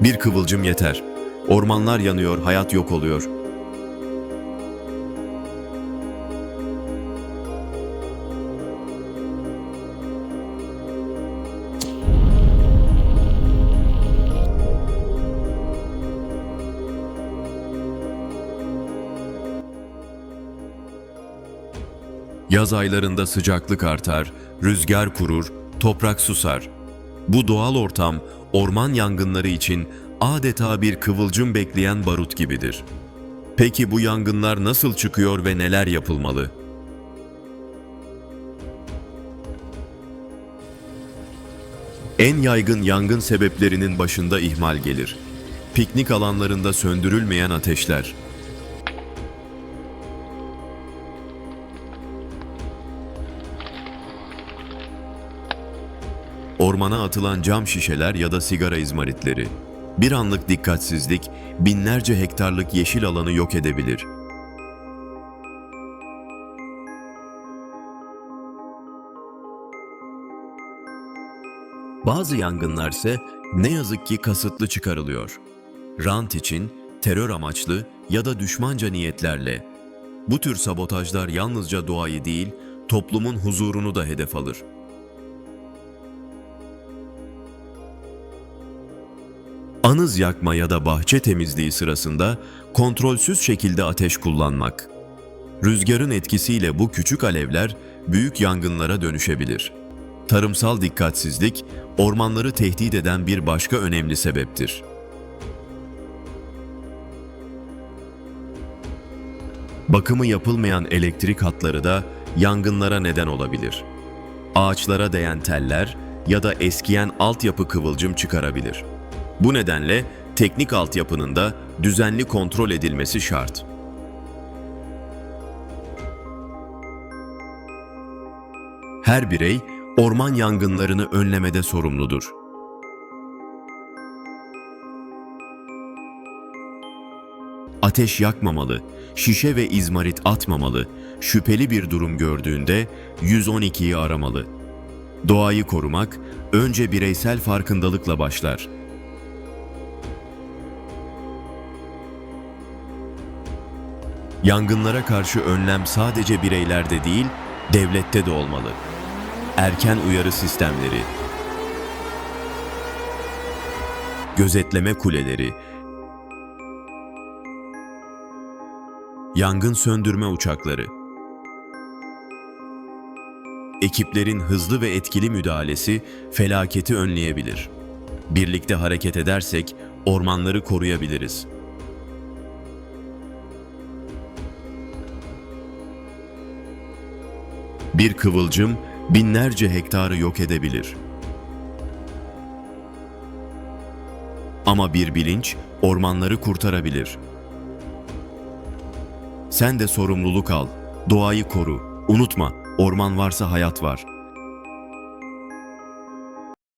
Bir kıvılcım yeter. Ormanlar yanıyor, hayat yok oluyor. Yaz aylarında sıcaklık artar, rüzgar kurur, toprak susar. Bu doğal ortam orman yangınları için adeta bir kıvılcım bekleyen barut gibidir. Peki bu yangınlar nasıl çıkıyor ve neler yapılmalı? En yaygın yangın sebeplerinin başında ihmal gelir. Piknik alanlarında söndürülmeyen ateşler, ormana atılan cam şişeler ya da sigara izmaritleri. Bir anlık dikkatsizlik binlerce hektarlık yeşil alanı yok edebilir. Bazı yangınlar ise ne yazık ki kasıtlı çıkarılıyor. Rant için, terör amaçlı ya da düşmanca niyetlerle. Bu tür sabotajlar yalnızca doğayı değil, toplumun huzurunu da hedef alır. Anız yakma ya da bahçe temizliği sırasında kontrolsüz şekilde ateş kullanmak. Rüzgarın etkisiyle bu küçük alevler büyük yangınlara dönüşebilir. Tarımsal dikkatsizlik ormanları tehdit eden bir başka önemli sebeptir. Bakımı yapılmayan elektrik hatları da yangınlara neden olabilir. Ağaçlara değen teller ya da eskiyen altyapı kıvılcım çıkarabilir. Bu nedenle teknik altyapının da düzenli kontrol edilmesi şart. Her birey orman yangınlarını önlemede sorumludur. Ateş yakmamalı, şişe ve izmarit atmamalı, şüpheli bir durum gördüğünde 112'yi aramalı. Doğayı korumak önce bireysel farkındalıkla başlar. Yangınlara karşı önlem sadece bireylerde değil, devlette de olmalı. Erken uyarı sistemleri, gözetleme kuleleri, yangın söndürme uçakları, ekiplerin hızlı ve etkili müdahalesi felaketi önleyebilir. Birlikte hareket edersek ormanları koruyabiliriz. Bir kıvılcım binlerce hektarı yok edebilir. Ama bir bilinç ormanları kurtarabilir. Sen de sorumluluk al. Doğayı koru. Unutma, orman varsa hayat var.